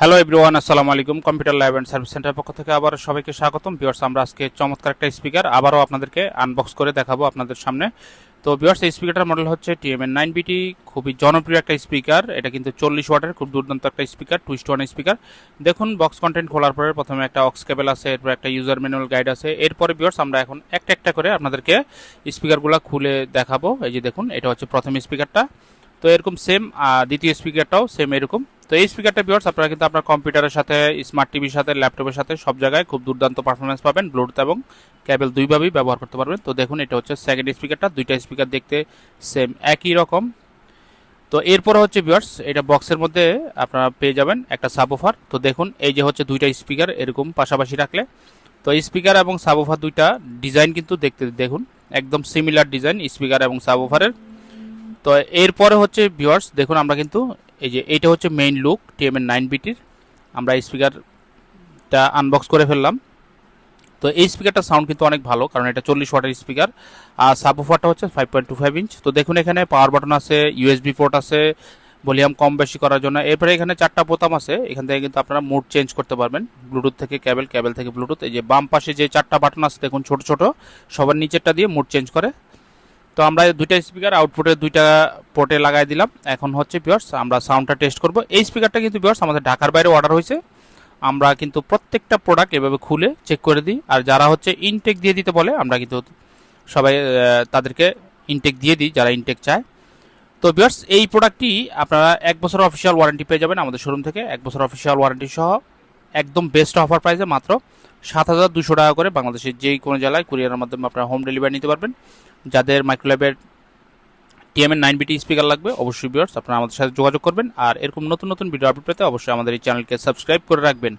Hello everyone আসসালামু আলাইকুম computer lab and service centre পক্ষ থেকে আবার সবাইকে স্বাগতম। ভিউয়ার্স আমরা আজকে চমৎকার একটা স্পিকার আবারও আপনাদেরকে আনবক্স করে দেখাবো আপনাদের সামনে। তো ভিউয়ার্স এই স্পিকারটার মডেল হচ্ছে টিএমএন নাইন বিটি খুবই জনপ্রিয় একটা স্পিকার এটা কিন্তু চল্লিশ ওয়াটের, খুব দুর্দান্ত একটা স্পিকার টুইস্ট ওয়ান স্পিকার দেখুন বক্স কন্টেন্ট খোলার পরে প্রথমে একটা অক্স কেবল আছে, এরপর একটা ইউজার ম্যানুয়াল গাইড আছে। এরপরে ভিউয়ার্স আমরা এখন একটা একটা করে আপনাদেরকে স্পিকারগুলো খুলে দেখাবো। এই যে দেখুন, এটা হচ্ছে প্রথম স্পিকারটা তো এরকম সেম দ্বিতীয় স্পিকারটাও সেম এরকম। তো এই স্পিকারটা ভিউয়ার্স আপনারা কিন্তু আপনার কম্পিউটারের সাথে স্মার্ট টিভির সাথে ল্যাপটপের সাথে সব জায়গায় খুব দুর্দান্ত পারফরমেন্স পাবেন ব্লুটুথ এবং ক্যাবেল দুইভাবেই ব্যবহার করতে পারবেন। তো দেখুন, এটা হচ্ছে সেকেন্ড স্পিকারটা দুইটা স্পিকার দেখতে সেম একই রকম। তো এরপরে হচ্ছে ভিউয়ার্স এটা বক্সের মধ্যে আপনারা পেয়ে যাবেন একটা সাবওফার তো দেখুন, এই যে হচ্ছে দুইটা স্পিকার এরকম পাশাপাশি রাখলে। তো স্পিকার এবং সাবওফার দুইটা ডিজাইন কিন্তু দেখতে, দেখুন, একদম সিমিলার ডিজাইন স্পিকার এবং সাবওফারের তো এরপরে হচ্ছে ভিউয়ার্স দেখুন, আমরা কিন্তু এই যে এইটা হচ্ছে মেইন লুক টিএমএন নাইন বিটির আমরা স্পিকারটা আনবক্স করে ফেললাম। তো এই স্পিকারটা সাউন্ড কিন্তু অনেক ভালো, কারণ এটা চল্লিশ ওয়াটের স্পিকার আর সাবওফারটা হচ্ছে five point two five inch তো দেখুন এখানে পাওয়ার বাটন আছে ইউএসবি পোর্ট আছে ভলিউম কম বেশি করার জন্য। এরপরে এখানে চারটা বোতাম আছে, এখান থেকে কিন্তু আপনারা মুড চেঞ্জ করতে পারবেন। ব্লুটুথ থেকে ক্যাবেল ক্যাবেল থেকে ব্লুটুথ এই যে বাম পাশে যে চারটা বাটন আছে, দেখুন ছোট ছোট, সবার নিচেরটা দিয়ে মুড চেঞ্জ করে। তো আমরা দুইটা স্পিকার আউটপুটে দুইটা পোর্টে লাগাই দিলাম। এখন হচ্ছে পিওর্স আমরা সাউন্ডটা টেস্ট করব। এই স্পিকারটা কিন্তু পিওর্স আমাদের ঢাকার বাইরে অর্ডার হয়েছে। আমরা কিন্তু প্রত্যেকটা প্রোডাক্ট এভাবে খুলে চেক করে দিই। আর যারা হচ্ছে ইনটেক দিয়ে দিতে বলে, আমরা কিন্তু সবাই তাদেরকে ইনটেক দিয়ে দিই, যারা ইনটেক চায়। তো বিয়ার্স এই প্রোডাক্টটি আপনারা এক বছর অফিসিয়াল ওয়ারেন্টি পেয়ে যাবেন আমাদের শোরুম থেকে। এক বছর অফিসিয়াল ওয়ারেন্টি সহ একদম বেস্ট অফার প্রাইসে মাত্র সাত হাজার দুশো টাকা করে বাংলাদেশের যেই কোনো জেলায় কুরিয়ারের মাধ্যমে আপনারা হোম ডেলিভারি নিতে পারবেন। যাদের মাইক্রোল্যাবের টিএমএন নাইন বিটি স্পিকার লাগবে, অবশ্যই বিয়ার্স আপনারা আমাদের সাথে যোগাযোগ করবেন। আর এরকম নতুন নতুন ভিডিও আপডেট পেতে অবশ্যই আমাদের এই চ্যানেলকে সাবস্ক্রাইব করে রাখবেন।